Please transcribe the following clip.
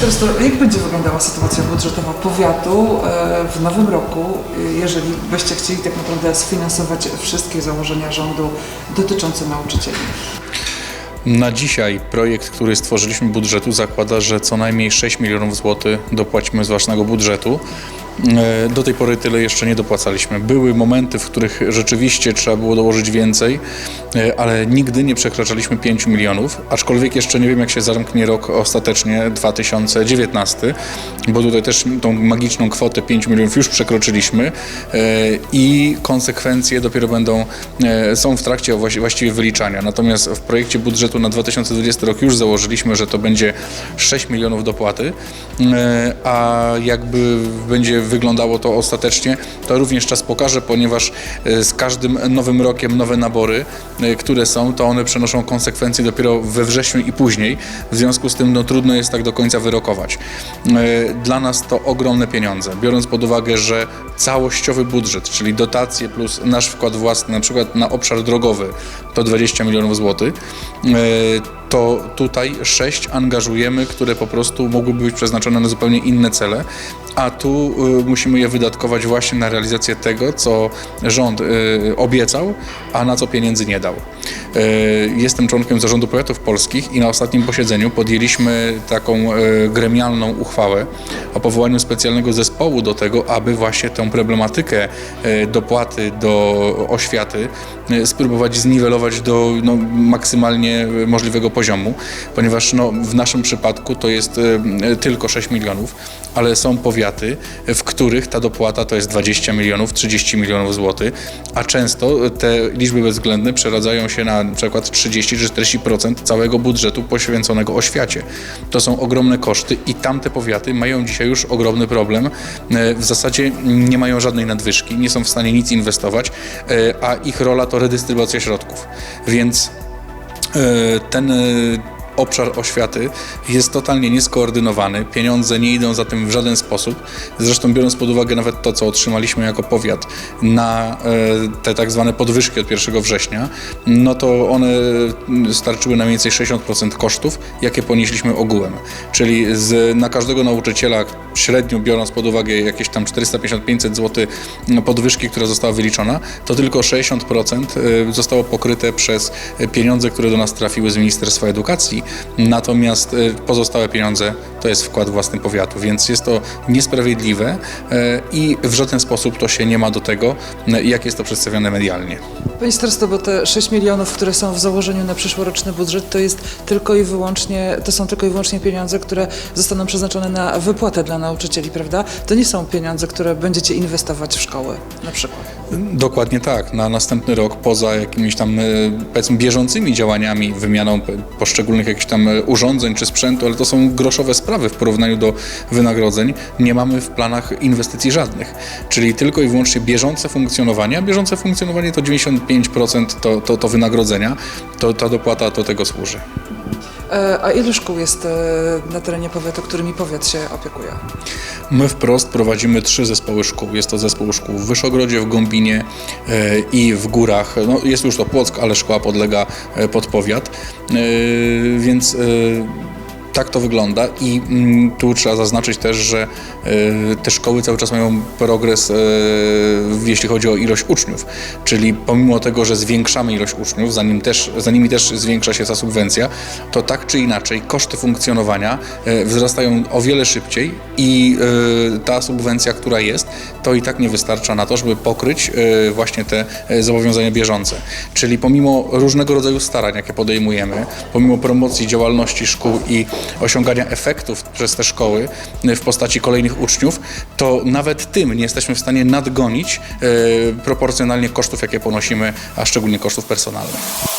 Ministerstwo, jak będzie wyglądała sytuacja budżetowa powiatu e, w nowym roku, e, jeżeli byście chcieli tak naprawdę sfinansować wszystkie założenia rządu dotyczące nauczycieli? Na dzisiaj projekt, który stworzyliśmy budżetu zakłada, że co najmniej 6 milionów złotych dopłacimy z własnego budżetu. E, Do tej pory tyle jeszcze nie dopłacaliśmy. Były momenty, w których rzeczywiście trzeba było dołożyć więcej, e, ale nigdy nie przekraczaliśmy 5 milionów, aczkolwiek jeszcze nie wiem jak się zamknie rok ostatecznie 2019, bo tutaj też tą magiczną kwotę 5 milionów już przekroczyliśmy e, i konsekwencje dopiero będą, są w trakcie właści- właściwie wyliczania. Natomiast w projekcie budżetu na 2020 rok już założyliśmy, że to będzie 6 milionów dopłaty, a jakby będzie wyglądało to ostatecznie, to również czas pokaże, ponieważ e, z każdym nowym rokiem nowe nabory, e, które są, to one przenoszą konsekwencje dopiero we wrześniu i później. W związku z tym no, trudno jest tak do końca wyrokować. E, Dla nas to ogromne pieniądze, biorąc pod uwagę, że całościowy budżet, czyli dotacje plus nasz wkład własny, na przykład na obszar drogowy, to 20 milionów złotych, to tutaj 6 angażujemy, które po prostu mogłyby być przeznaczone na zupełnie inne cele, a tu y, musimy je wydatkować właśnie na realizację tego, co rząd y, obiecał, a na co pieniędzy nie dał. Y, Jestem członkiem Zarządu Powiatów Polskich i na ostatnim posiedzeniu podjęliśmy taką gremialną uchwałę o powołaniu specjalnego zespołu do tego, aby właśnie tę problematykę dopłaty do oświaty spróbować zniwelować do no, maksymalnie możliwego poziomu, ponieważ no, w naszym przypadku to jest tylko 6 milionów, ale są powiaty, w których ta dopłata to jest 20 milionów, 30 milionów złotych, a często te liczby bezwzględne przeradzają się na przykład 30 czy 40% całego budżetu poświęconego oświacie. To są ogromne koszty i tamte powiaty mają dzisiaj już ogromny problem. E, W zasadzie nie mają żadnej nadwyżki, nie są w stanie nic inwestować, e, a ich rola to redystrybucja środków. Więc E, ten obszar oświaty jest totalnie nieskoordynowany, pieniądze nie idą za tym w żaden sposób. Zresztą biorąc pod uwagę nawet to, co otrzymaliśmy jako powiat na e, te tak zwane podwyżki od 1 września, no to one starczyły na mniej więcej 60% kosztów, jakie ponieśliśmy ogółem. Czyli z, na każdego nauczyciela średnio biorąc pod uwagę jakieś tam 450-500 zł podwyżki, która została wyliczona, to tylko 60% y, zostało pokryte przez pieniądze, które do nas trafiły z Ministerstwa Edukacji, natomiast y, pozostałe pieniądze to jest wkład własny powiatu, więc jest to niesprawiedliwe y, i w żaden sposób to się nie ma do tego, jak jest to przedstawione medialnie. Panie starosto, bo te 6 milionów, które są w założeniu na przyszłoroczny budżet, to jest tylko i wyłącznie, to są tylko i wyłącznie pieniądze, które zostaną przeznaczone na wypłatę dla nauczycieli, prawda? To nie są pieniądze, które będziecie inwestować w szkoły, na przykład. Dokładnie tak. Na następny rok, poza jakimiś tam e, powiedzmy bieżącymi działaniami, wymianą poszczególnych jakichś tam e, urządzeń czy sprzętu, ale to są groszowe sprawy w porównaniu do wynagrodzeń, nie mamy w planach inwestycji żadnych. Czyli tylko i wyłącznie bieżące funkcjonowanie, a bieżące funkcjonowanie to 95% to, to, to wynagrodzenia, to ta dopłata do tego służy. E, A ile szkół jest e, na terenie powiatu, którymi powiat się opiekuje? My wprost prowadzimy trzy zespoły szkół. Jest to zespół szkół w Wyszogrodzie, w Gąbinie e, i w Górach. No, jest już to Płock, ale szkoła podlega pod powiat. Więc tak to wygląda i mm, tu trzeba zaznaczyć też, że e, te szkoły cały czas mają progres, e, jeśli chodzi o ilość uczniów. Czyli pomimo tego, że zwiększamy ilość uczniów, zanim też, za nimi też zwiększa się ta subwencja, to tak czy inaczej koszty funkcjonowania e, wzrastają o wiele szybciej i ta subwencja, która jest, to i tak nie wystarcza na to, żeby pokryć właśnie te zobowiązania bieżące. Czyli pomimo różnego rodzaju starań, jakie podejmujemy, pomimo promocji działalności szkół i osiągania efektów przez te szkoły e, w postaci kolejnych uczniów, to nawet tym nie jesteśmy w stanie nadgonić e, proporcjonalnie kosztów, jakie ponosimy, a szczególnie kosztów personalnych.